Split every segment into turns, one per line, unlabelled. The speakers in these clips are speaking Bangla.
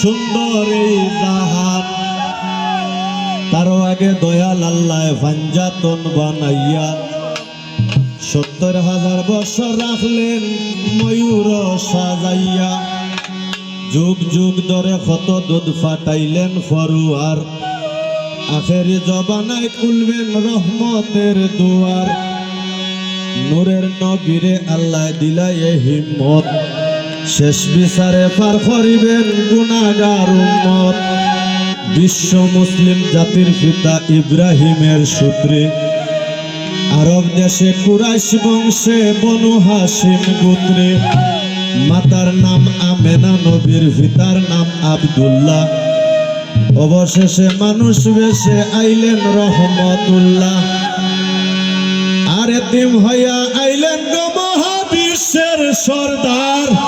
সুন্দর এই জাহান। তারও আগে দয়াল আল্লাহ পাঞ্জাতন বানাইয়া সত্তর হাজার বছর রাখলেন ময়ূর সাজাইয়া। যুগ যুগ ধরে কত দুধ ফাটাইলেন ফরুয়ার। আখেরি জবানায় খুলবেন রহমতের দুয়ার। নূরের নবীরে আল্লাহ দিলাই হিম্মত। শেষ বিচারে পার করিবেন গুণাগার উম্মত। বিশ্ব মুসলিম জাতির পিতা ইব্রাহিমের সূত্রে। আরব দেশে কুরাইশ বংশে বনু হাসিম গোত্রে। মাতার নাম আমেনা, নবীর পিতার নাম আব্দুল্লাহ। অবশেষে মানুষ বেশে আইলেন রহমতুল্লাহ। আর এতিম হইয়া আইলেন মহাবিশ্বের সর্দার।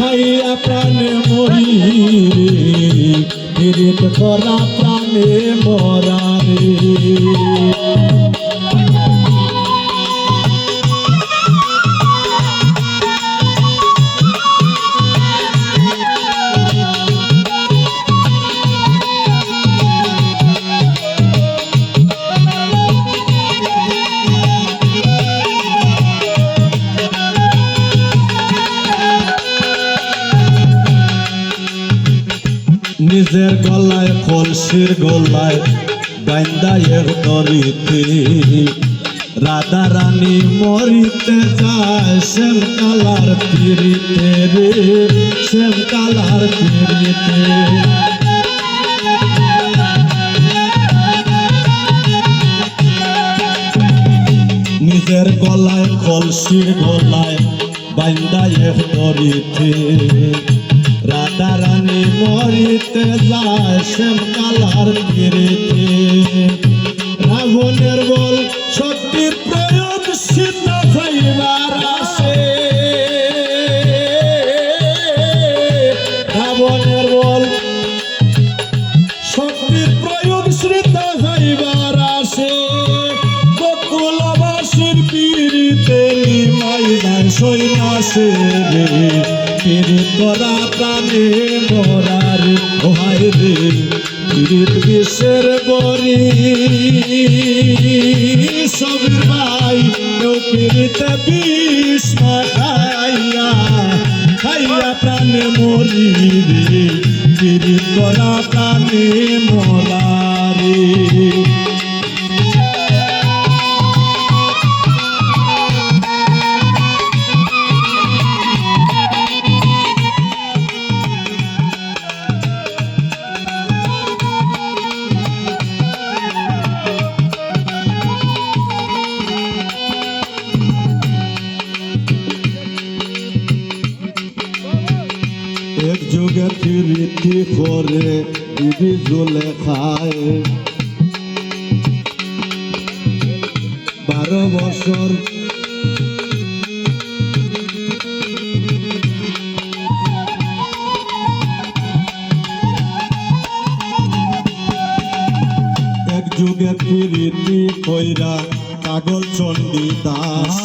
খাইয়া প্রাণে মরি রে করা প্রাণে মরা রে। নিজের গলায় কলসির গলায় বান্দায়ের দরিতে রাধা রানী মরিতে যায় শ্যাম কালার পিড়িতে রে, শ্যাম কালার পিড়িতে। নিজের গলায় কলসির গলায় বান্দায়ের দরিতে রাধা রানী মরিতে যায় শ্যাম কালার ফিরিতে। রাবণের বল শক্তির প্রয়োগ সীতা ফাইবার আসে। রাবণের বল শক্তির প্রয়োগ শ্রীতা ফাইবার আসে। বকুলবাসীর পীড়িতে মাই যায় সৈনাসে রে পীড়িত প্রাণে মরার ভয় রে। পীড়িত বিশ্বের বরি সবির ভাই কেউ পীড়িতে বিষ খাইয়া খাইয়া প্রাণে মরি রে পীড়িত করা প্রাণে এক যুগে ফিরিতি করে বিবি জলে খায়। বারো বছর এক যুগে ফিরিতি কইরা পাগল চণ্ডী দাস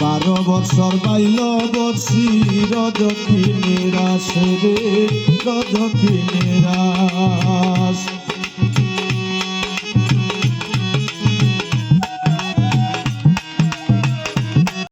বারো বৎসর পাইল বৎসি রজকিনেরা সেরে রজকিনেরা